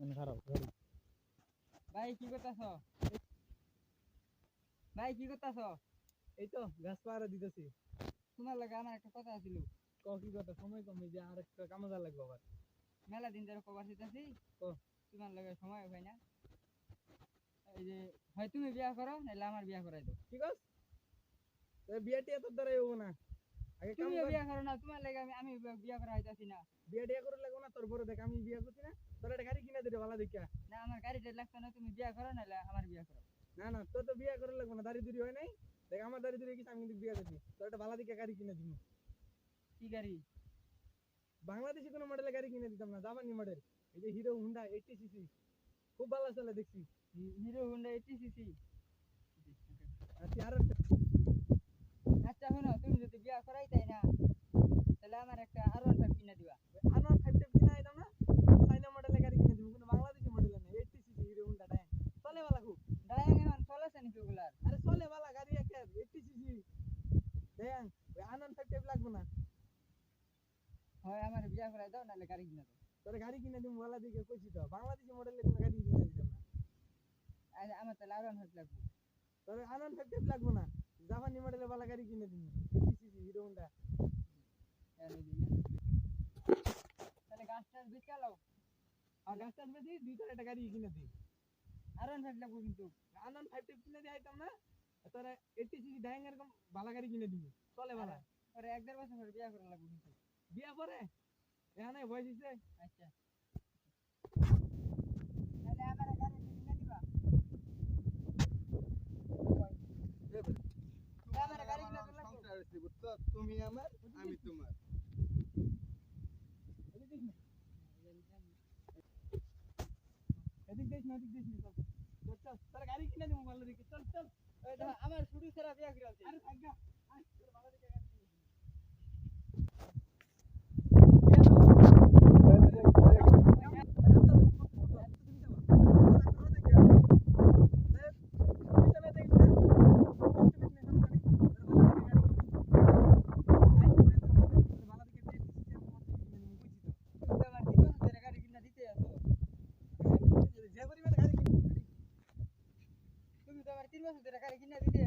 খারাপ ভাই কি করতেছ? ভাই কি করতেছ? এই তো গাছ পাহারা দিতেছি। তোমার লাগে আমার একটা কথা ছিল ক কি কথা? সময় কমে যে আর একটা কামে যা লাগবে আবার। মেলা দিন ধরে কবার দিতেছি। ও। তোমার লাগে সময় হয় না। এই যে হয় তুমি বিয়া করো নাহলে আমার বিয়া করাই দাও। কি কস? বিয়াটি এত দ্বারাই হব না। তুমিও বিয়া করো না তোমার লাগে আমি আমি বিয়া- করা হইতাছি না। বিয়া টিয়া করে লাগবো না তোর বড় দেখ আমি বিয়া করছি না। তোর একটা গাড়ি কিনে ভালো না আমার গাড়িটা লাগতো না তুমি বিয়া করো নাহলে আমার বিয়া করো। না না তোর তো বিয়া করে লাগবো না দাড়ি দুরি হয় নাই? দেখ আমার দাড়ি দুরি কিছু আমি কিন্তু বিয়া করছি। তোর একটা ভালো দেখে গাড়ি কিনে দিব কি গাড়ি? বাংলাদেশি কোনো মডেলের গাড়ি কিনে দিতাম না জাপানি মডেল এই যে হিরো হুন্ডা এইটি সিসি। খুব ভালো চলে দেখছি। Hero Honda eighty CC. আর একটা আচ্ছা শোনো তুমি যদি বিয়া করাই তাই না তাহলে আমার একটা আর ওয়ান ফাইভ কিনে দিবা আনোয়ার ফাইভ টেপ কিনে আইতাম না চাইনা মডেলের গাড়ি কিনে দিব কিন্তু বাংলাদেশি মডেলের না এইটি সিসি হিরো হুন্ডা ডাইন চলে ভালো খুব ডায়াং এখন চলেছে নাকি ওগুলার আরে চলে ভালো গাড়ি একটা এইটি সিসি দেন ওই আনোয়ার ফাইভ টেপ লাগবে না হয় আমার বিয়া দাও নাহলে গাড়ি কিনে দাও তোর গাড়ি কিনে দিব ভালো দিকে কইছি তো। বাংলাদেশি মডেলের কোনো গাড়ি কিনে দিতাম না। আমার তাহলে আর ওয়ান ফাইভ লাগবে। তোর ফাইভ টেপ লাগবে না। জাপানি মডেলের ভালো গাড়ি কিনে এইটি সিসি হিরো হুন্ডা। আর এই যে ইয়ে। তাহলে গাছ টাছ বিকালো আর গাছ টাছ বেশি দুই তোর একটা গাড়ি কিনে দিই। আর ওয়ান ফাইভ লাগবে কিন্তু। আনন্দ ফাইভ টেপ কিনে দিয়ে আইতাম না। তোরা এইটি সিসি ডাইং এরকম ভালো গাড়ি কিনে দিবি চলে ভালো পরে এক দেড় বছর পরে বিয়া করা লাগবে কিন্তু। বিয়া পরে? এখানে আচ্ছা। তাহলে আমার গাড়ি কিনে দিবা। আমার গাড়ি কিনে দিলা সংসার হইছে, বুঝছ? তুমি আমার আমি তোমার। এদিক না। এদিক না চল। চল, তোর গাড়ি কিনে দিব ভালো দেখে চল চল। আমার শুরু ছাড়া বিয়া করে আরে থাক গা। আয়, তোর ভালো দেখে গাড়ি তিন বছর ধরে গাড়ি কিনে দিতে